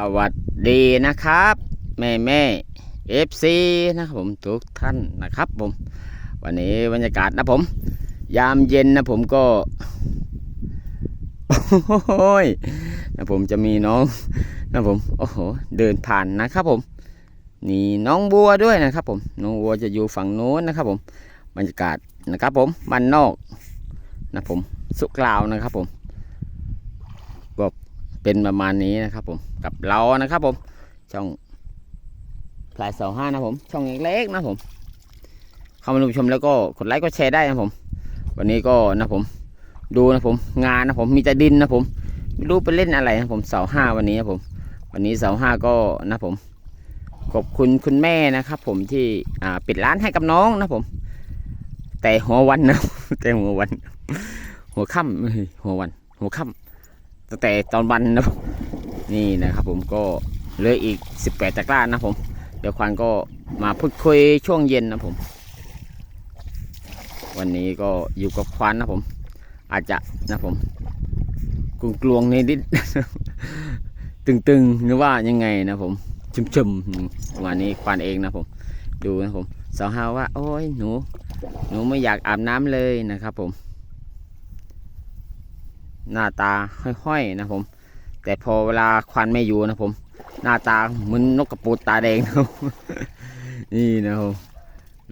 สวัสดีนะครับ แม่แม่เอฟซีนะครับผมทุกท่านนะครับผม วันนี้บรรยากาศนะผม ยามเย็นนะผมก็ โอ้ยนะผมจะมีน้องนะผม โอ้โห เดินผ่านนะครับผม นี่น้องบัวด้วยนะครับผม น้องบัวจะอยู่ฝั่งโน้นนะครับผม บรรยากาศนะครับผมบ้านนอกนะผม สุกลาวนะครับผม เป็นประมาณนี้นะครับผมกับเรานะครับผม ช่องพลายสองห้านะผม ช่องเล็กๆนะผม เข้ามาดูชมแล้วก็กดไลค์ก็แชร์ได้นะผม วันนี้ก็นะผม ดูนะผม งานนะผมมีแต่ดินนะผมไม่รู้ไปเล่นอะไรนะผมเสาห้าวันนี้นะผม วันนี้เสาห้าก็นะผมขอบคุณคุณแม่นะครับ ผมที่อ่าปิดร้านให้กับน้องนะผม แต่หัววันนะแต่หัววัน หัวค่ำหัววัน หัวค่ำ ตั้งแต่ตอนวันนะนี่นะครับผมก็เหลืออีก 18ตะกร้านะผม เดี๋ยวควันก็มาพูดคุยช่วงเย็นนะผม วันนี้ก็อยู่กับควันนะผม อาจจะนะผมกลวงกลวงๆนิดๆตึงๆหรือว่ายังไงนะผมชุมๆวันนี้ควันเองนะผม ดูนะผมสาวฮาวว่า โอ้ยหนู หนูไม่อยากอาบน้ำเลยนะครับผม หน้าตาห้อยๆนะผม แต่พอเวลาควันไม่อยู่นะผม หน้าตาเหมือนนกกระปูดตาแดงนะครับนี่นะครับ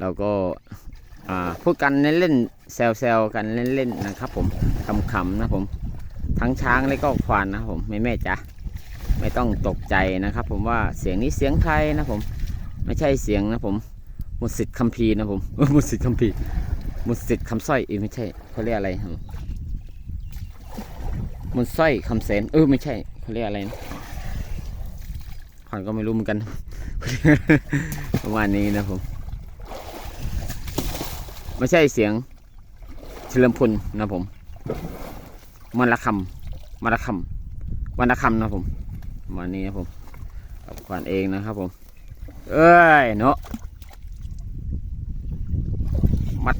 เราก็พูดกันเล่นๆแซวๆกันเล่นๆนะครับ ผมขำๆนะผม ทั้งช้างและก็ควานนะผมแม่แม่จ๊ะไม่ต้องตกใจนะครับ ผมว่าเสียงนี้เสียงใครนะผม ไม่ใช่เสียงนะผมมุสิทธิ์คัมภีร์นะผมมุสิทธิ์คัมภีร์มุสิทธิ์คำสร้อยอ้ยไม่ใช่เขาเรียกอะไรครับ มนสร้อยคำเสนเออไม่ใช่เขาเรียกอะไรนะขวัญก็ไม่รู้เหมือนกัน ประมาณนี้นะผมไม่ใช่เสียงเฉลิมพลนะผมมันละคำมันละคำวันละคำนะผมประมาณนี้นะผมกับขวัญเองนะครับผม เอ้ยเนาะมัด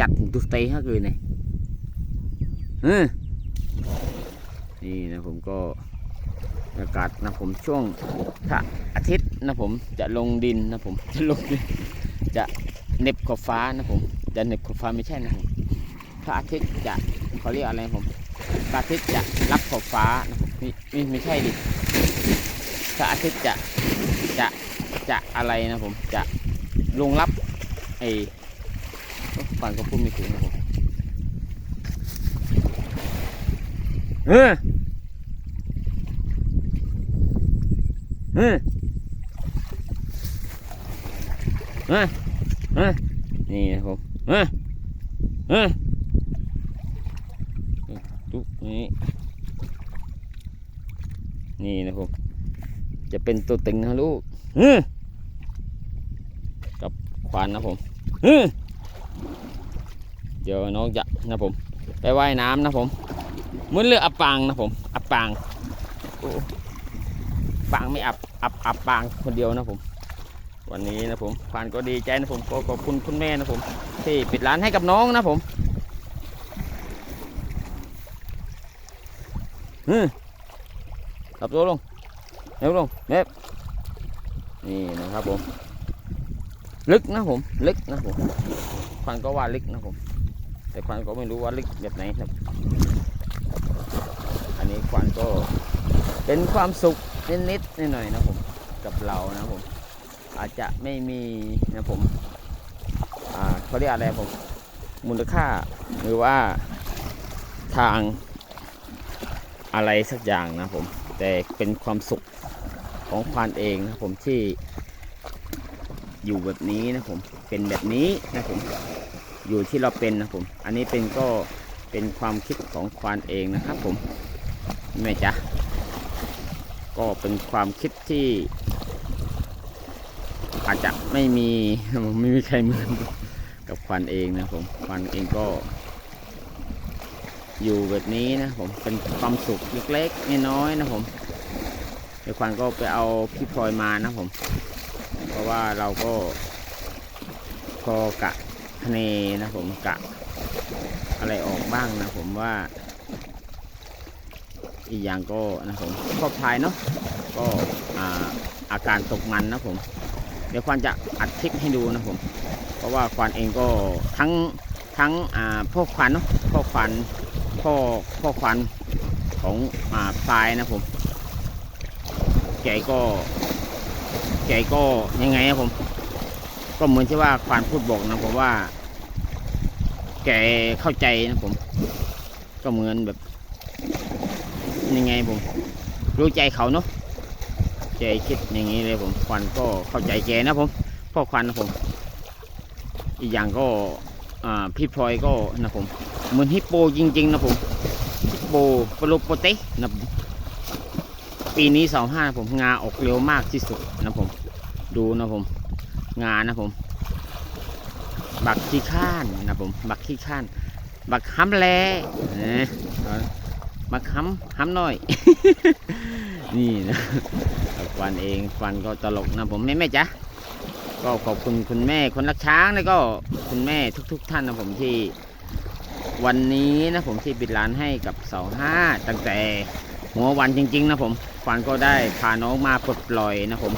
จัดตุสเตย์ฮะคือไงเออ นี่นะผมก็อากาศนะผมช่วงถ้าอาทิตย์นะผมจะลงดินนะผมจะลงจะเน็บขอบฟ้านะผมจะเน็บขอบฟ้าไม่ใช่นะผมถ้าอาทิตย์จะเขาเรียกอะไรผมพระอาทิตย์จะรับขอบฟ้านะผมไม่ไม่ไม่ใช่ดิถ้าอาทิตย์จะจะจะอะไรนะผมจะลงรับไอ้ฟันก็พูดไม่ถูกนะผมเออ เออเออเออนี่นะผมเออเออตุ๊กนี้นี่นะผมจะเป็นตัวตึงนะลูกเออกับควานนะผมเออเดี๋ยวน้องจะนะผม ไปว่ายน้ำนะผมเหมือนเรืออับปางนะผม อับปางโอ้ ปางไม่อับอับอับปางคนเดียวนะผม วันนี้นะผมผ่านก็ดีใจนะผมก็ขอบคุณคุณแม่นะผม ที่ปิดร้านให้กับน้องนะผมฮึขับตัวลงเร็วลงเน็บนี่นะครับผม ลึกนะผม ลึกนะผมควันก็ว่าลึกนะผม แต่ควันก็ไม่รู้ว่าลึกแบบไหนครับ อันนี้ควันก็เป็นความสุข นิดๆหน่อยๆนะผมกับเรานะผม อาจจะไม่มีนะผมอ่าเขาเรียกอะไรผมมูลค่าหรือว่าทางอะไรสักอย่างนะผม แต่เป็นความสุขของควานเองนะผมที่อยู่แบบนี้นะผมเป็นแบบนี้นะผมอยู่ที่เราเป็นนะผม อันนี้เป็นก็เป็นความคิดของควานเองนะครับผมแม่จ๊ะ ก็เป็นความคิดที่อาจจะไม่มีไม่มีใครเหมือนกับควันเองนะผมควันเองก็อยู่แบบนี้นะผมเป็นความสุขเล็กๆน้อยๆนะผมเดี๋ยวควันก็ไปเอาพี่พลอยมานะผม เพราะว่าเราก็พอกะคะเนนะผมกะอะไรออกบ้างนะผมว่า อีกอย่างก็นะผมชอบพายเนาะก็อาอาการตกมันนะผมเดี๋ยวควานจะอัดคลิปให้ดูนะผมเพราะว่าควานเองก็ทั้งทั้งพ่อควานเนาะพ่อควานพ่อพ่อควานของอ่าพลายนะผมแกก็แกก็ยังไงนะผม ก็เหมือนที่ว่าควานพูดบอกนะผมว่า แกเข้าใจนะผม ก็เหมือนแบบ ยังไงผมรู้ใจเขาเนาะแกคิดอย่างนี้เลยผมควันก็เข้าใจแกนะผมพ่อควันนะผม อีกอย่างก็อ่าพี่พลอยก็นะผมเหมือนฮิปโปจริง ๆ นะผมฮิปโปโปโลโปเตนะปีนี้สองห้าผมงาออกเร็วมากที่สุดนะผม ดูนะผม งานะผม บักขี้ข้านนะผม บักขี้ข้าน บักห้ำแลนะ บักห้ำห้ำหน้อย นี่นะฟันเองฟันก็ตลกนะผมแม่แม่จ๊ะก็ขอบคุณคุณแม่คนรักช้างแล้วก็คุณแม่ทุกๆท่านนะผมที่วันนี้นะผมที่ปิดร้านให้กับเสาห้าตั้งแต่หัววันจริง ๆ นะผมฟันก็ได้พาน้องมาปลดปล่อยนะผม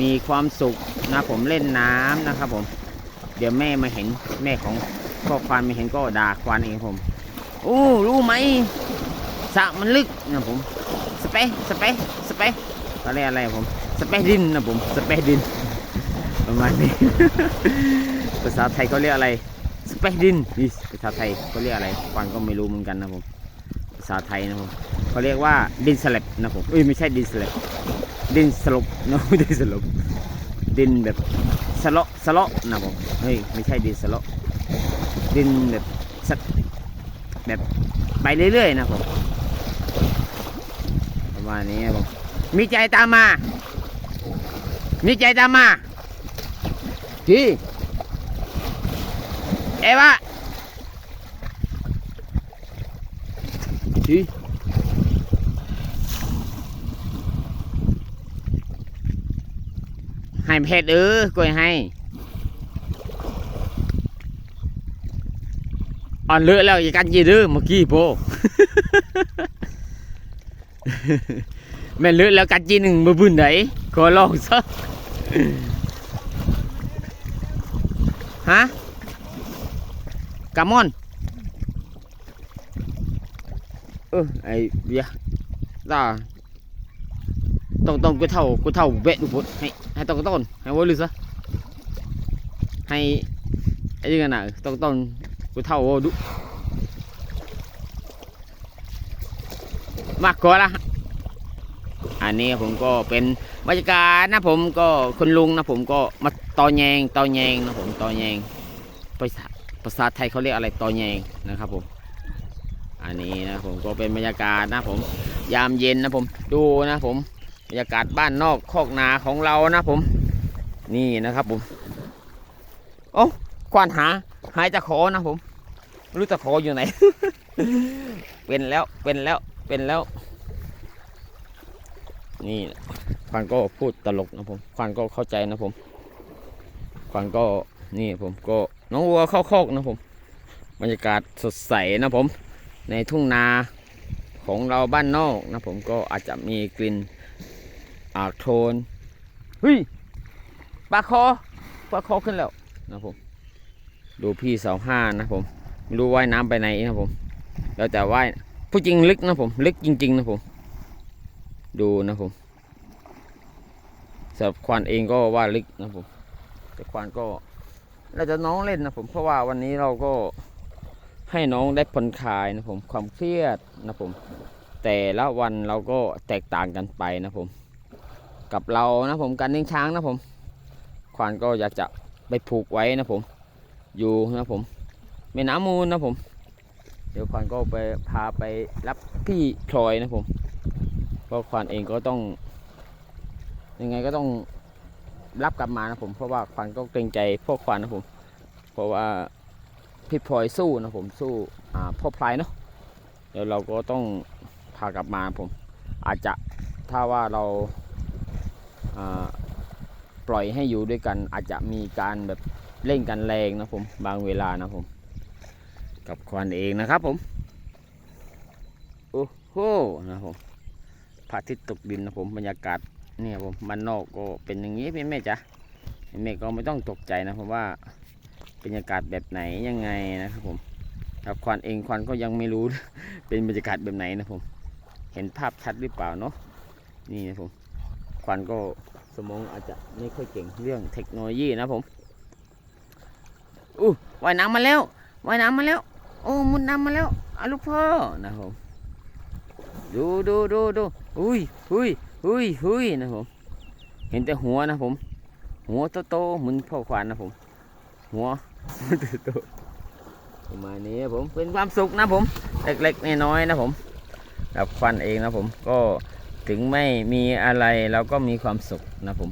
มีความสุขนะผมเล่นน้ำนะครับผม เดี๋ยวแม่มาเห็นแม่ของพ่อควานไม่เห็นก็ด่าควานเองผมโอ้รู้ไหม สระมันลึกนะผม สเปะสเปะสเปะเขาเรียกอะไรผม สเปะดินนะผม สเปะดิน ประมาณนี้ ภาษาไทยเขาเรียกอะไร สเปะดินนี่ภาษาไทยเขาเรียกอะไร ฟังก็ไม่รู้เหมือนกันนะผม ภาษาไทยนะผมเขาเรียกว่าดินสลับนะผมเอ้ยไม่ใช่ดินสลับดินสลบนะดินสลบดินแบบสลาะสลาะนะผมเฮ้ยไม่ใช่ดินสลาะดินแบบแบบไปเรื่อยๆนะผม มาณนี้บผมมีใจตามมา มีใจตามมาพี่เอวะพี่ให้เพชรเออกล้วยให้อ่อนเลอแล้วอย่ากันยีเด้อเมื่อกี้โป แม่นเลอะแล้วกัดจีหนึ่งมาบุญไหนขอลองซะฮะกามอนเออไอ้เบียตาต้องต้องกูเท่ากูเท่าเวะดูพุดให้ให้ต้องต้นให้ว่าลือซะให้ไอ้ยังไงน่ะต้องต้นกูเท่าว่าดุ มากกว่าละอันนี้ผมก็เป็นบรรยากาศนะผมก็คุณลุงนะผมก็มาตอแยงตอแยงนะผมตอแยงภาษาภาษาไทยเขาเรียกอะไรตอแยงนะครับผม อันนี้นะผมก็เป็นบรรยากาศนะผม ยามเย็นนะผมดูนะผมบรรยากาศบ้านนอกคอกนาของเรานะผม นี่นะครับผมโอ้ควานหาหายตะขอนะผม รู้ตะขออยู่ไหน เป็นแล้วเป็นแล้ว เป็นแล้ว นี่ควานก็พูดตลกนะผมควานก็เข้าใจนะผมควานก็นี่ผมก็น้องวัวเข้าคอกนะผม บรรยากาศสดใสนะผม ในทุ่งนาของเราบ้านนอกนะผมก็อาจจะมีกลิ่นอากโทนเฮ้ยปลาคอปลาคอขึ้นแล้วนะผม ดูพี่สาห้านะผมไม่รู้ว่ายน้ำไปไหนนะผม แล้วแต่ว่าย ผู้จริงลึกนะผม ลึกจริง ๆ นะผม ดูนะผมสำหรับควานเองก็ว่าลึกนะผม แต่ควานก็เราจะน้องเล่นนะผม เพราะว่าวันนี้เราก็ให้น้องได้ผ่อนคลายนะผม ความเครียดนะผม แต่ละวันเราก็แตกต่างกันไปนะผม กับเรานะผมการเลี้ยงช้างนะผม ควานก็อยากจะไปผูกไว้นะผม อยู่นะผมแม่น้ำมูลนะผม เดี๋ยวควานก็ไปพาไปรับพี่พลอยนะผมเพราะควานเองก็ต้อง ยังไงก็ต้องรับกลับมานะผม เพราะว่าควานก็เกรงใจพวกควานนะผม เพราะว่าพี่พลอยสู้นะผมสู้อ่าพ่อพลายเนาะเดี๋ยวเราก็ต้องพากลับมาผม อาจจะถ้าว่าเราาปล่อยให้อยู่ด้วยกัน อาจจะมีการแบบเล่นกันแรงนะผมบางเวลานะผม กับควานเองนะครับผมโอ้โหนะผมพระอาทิตย์ตกดินนะผมบรรยากาศเนี่ยผมบ้านนอกก็เป็นอย่างนี้พี่แม่จ๊ะพี่แม่ก็ไม่ต้องตกใจนะเพราะว่าบรรยากาศแบบไหนยังไงนะครับผมครับควันเองควันก็ยังไม่รู้ เป็นบรรยากาศแบบไหนนะผม เห็นภาพชัดหรือเปล่าเนาะนี่นะผมควันก็สมองอาจจะไม่ค่อยเก่งเรื่องเทคโนโลยีนะผมอู้ว่ายน้ำมาแล้วว่ายน้ำมาแล้ว โอ้มุดน้ำมาแล้วอาลูกพ่อนะผมดูดูดูดูอุ้ยอุ้ยอุ้ยอุ้ยนะผมเห็นแต่หัวนะผม หัวโตโตๆเหมือนพ่อควานนะผม หัวโตๆประมาณนี้ครับผมเป็นความสุขนะผม เล็กๆน้อยๆนะผมกับควันเองนะผมก็ถึงไม่มีอะไรเราก็มีความสุขนะผม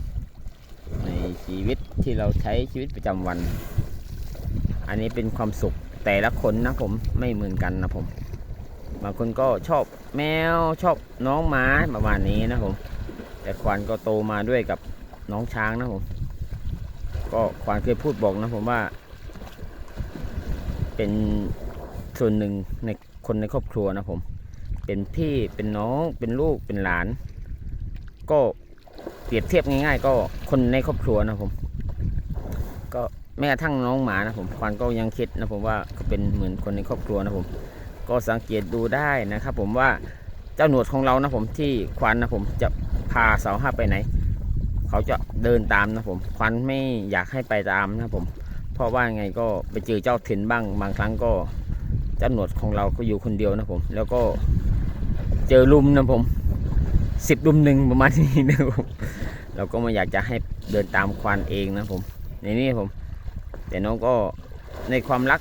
ในชีวิตที่เราใช้ชีวิตประจำวัน อันนี้เป็นความสุข แต่ละคนนะผมไม่เหมือนกันนะผมบางคนก็ชอบแมวชอบน้องหมาประมาณนี้นะผมแต่ควันก็โตมาด้วยกับน้องช้างนะผมก็ควันเคยพูดบอกนะผมว่า เป็นส่วนหนึ่งในคนในครอบครัวนะผม เป็นพี่เป็นน้องเป็นลูกเป็นหลาน ก็เปรียบเทียบง่าย ๆ ก็คนในครอบครัวนะผม ก็ แม้กระทั่งน้องหมานะผมควันก็ยังคิดนะผมว่าก็เป็นเหมือนคนในครอบครัวนะผม ก็สังเกตดูได้นะครับ ผมว่าเจ้าหนวดของเรานะผมที่ควันนะผมจะพาเสาห้าไปไหน เขาจะเดินตามนะผมควันไม่อยากให้ไปตามนะผม เพราะว่าไงก็ไปเจอเจ้าถิ่นบ้างบางครั้งก็เจ้าหนวดของเราก็อยู่คนเดียวนะผม แล้วก็เจอลุมนะผมสิบลุมหนึ่งประมาณนี้นะผมเราก็ไม่อยากจะให้เดินตามควันเองนะผมในนี้ผม แต่น้องก็ในความรัก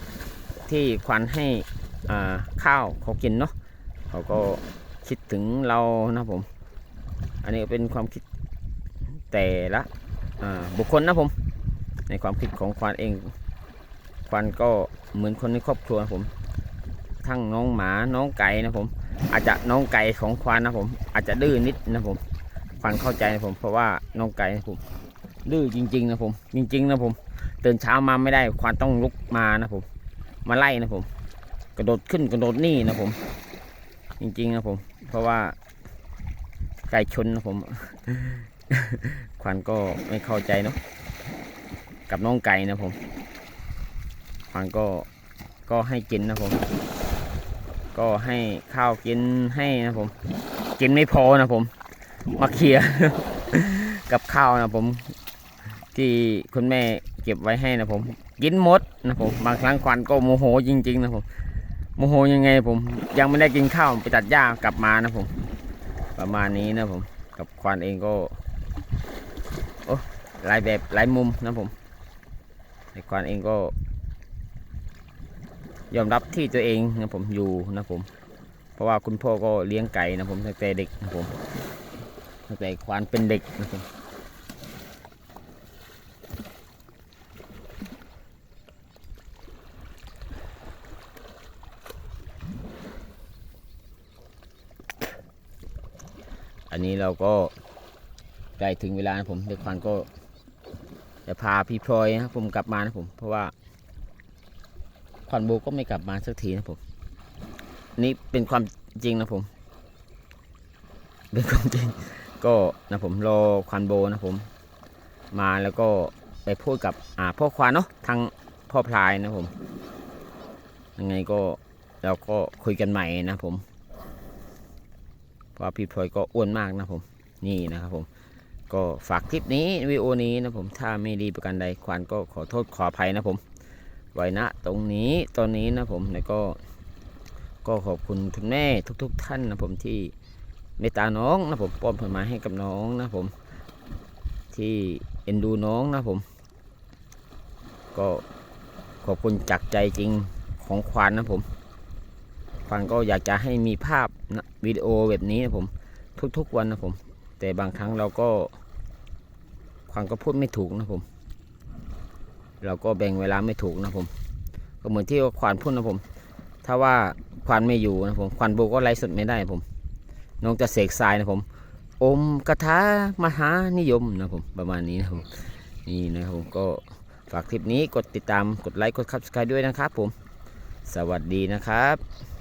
ที่ควันให้อาข้าวเขากินเนาะเขาก็คิดถึงเรานะผม อันนี้เป็นความคิดแต่ละบุคคลนะผม ในความคิดของควานเอง ควานก็เหมือนคนในครอบครัวนะผม ทั้งน้องหมาน้องไก่นะผม อาจจะน้องไก่ของควานนะผม อาจจะดื้อนิดนะผมควานเข้าใจนะผม เพราะว่าน้องไก่นะผมดื้อจริง ๆ นะผม จริง ๆ นะผม ตื่นเช้ามาไม่ได้ควานต้องลุกมานะผม มาไล่นะผม กระโดดขึ้นกระโดดนี่นะผม จริงๆนะผม เพราะว่าไก่ชนนะผม ควันก็ไม่เข้าใจเนาะกับน้องไก่นะผมควันก็ก็ให้กินนะผม ก็ให้ข้าวกินให้นะผม กินไม่พอนะผม มาเคลียร์กับข้าวนะผม ที่คุณแม่ เก็บไว้ให้นะผมกินหมดนะผมบางครั้งควันก็โมโหจริง ๆ นะผมโมโหยังไงผม ยังไม่ได้กินข้าวไปตัดหญ้ากลับมานะผม ประมาณนี้นะผม กับควันเองก็โอ้หลายแบบหลายมุมนะผมไอ้ควันเองก็ ยอมรับที่ตัวเองนะผมอยู่นะผม เพราะว่าคุณพ่อก็เลี้ยงไก่นะผมตั้งแต่เด็กนะผมตั้งแต่ควานเป็นเด็กนะผม นี้เราก็ใกล้ถึงเวลานะผมเด็กควานก็จะพาพี่พลอยนะผมกลับมานะผม เพราะว่าขวัญโบก็ไม่กลับมาสักทีนะผมนี่เป็นความจริงนะผม เป็นความจริง ก็นะผมรอขวัญโบนะผม มาแล้วก็ไปพูดกับอ่าพ่อควานเนาะทางพ่อพลายนะผมยังไงก็เราก็คุยกันใหม่นะผม เพราะพี่พลอยก็อ้วนมากนะผมนี่นะครับผมก็ฝากคลิปนี้วิดีโอนี้นะผมถ้าไม่ดีประการใดควานก็ขอโทษขออภัยนะผมไว้ณตรงนี้ตอนนี้นะผมแล้วก็ ก็ขอบคุณคุณแม่ทุก ๆ ท่านนะผมที่เมตตาน้องนะผมป้อนผลไม้ให้กับน้องนะผมที่เอ็นดูน้องนะผม ก็ขอบคุณจากใจจริงของควานนะผม ควานก็อยากจะให้มีภาพนะวิดีโอแบบนี้นะผมทุกๆวันนะผม แต่บางครั้งเราก็ควานก็พูดไม่ถูกนะผม เราก็แบ่งเวลาไม่ถูกนะผม ก็เหมือนที่ควานพูดนะผม ถ้าว่าควานไม่อยู่นะผมควานโบก็ไล่สดไม่ได้ผมน้องจะเสกทรายนะผม อมกระทามหานิยมนะผมประมาณนี้นะผมนี่นะครับผมก็ฝากคลิปนี้กดติดตามกดไลค์กดคับสกายด้วยนะครับผม สวัสดีนะครับ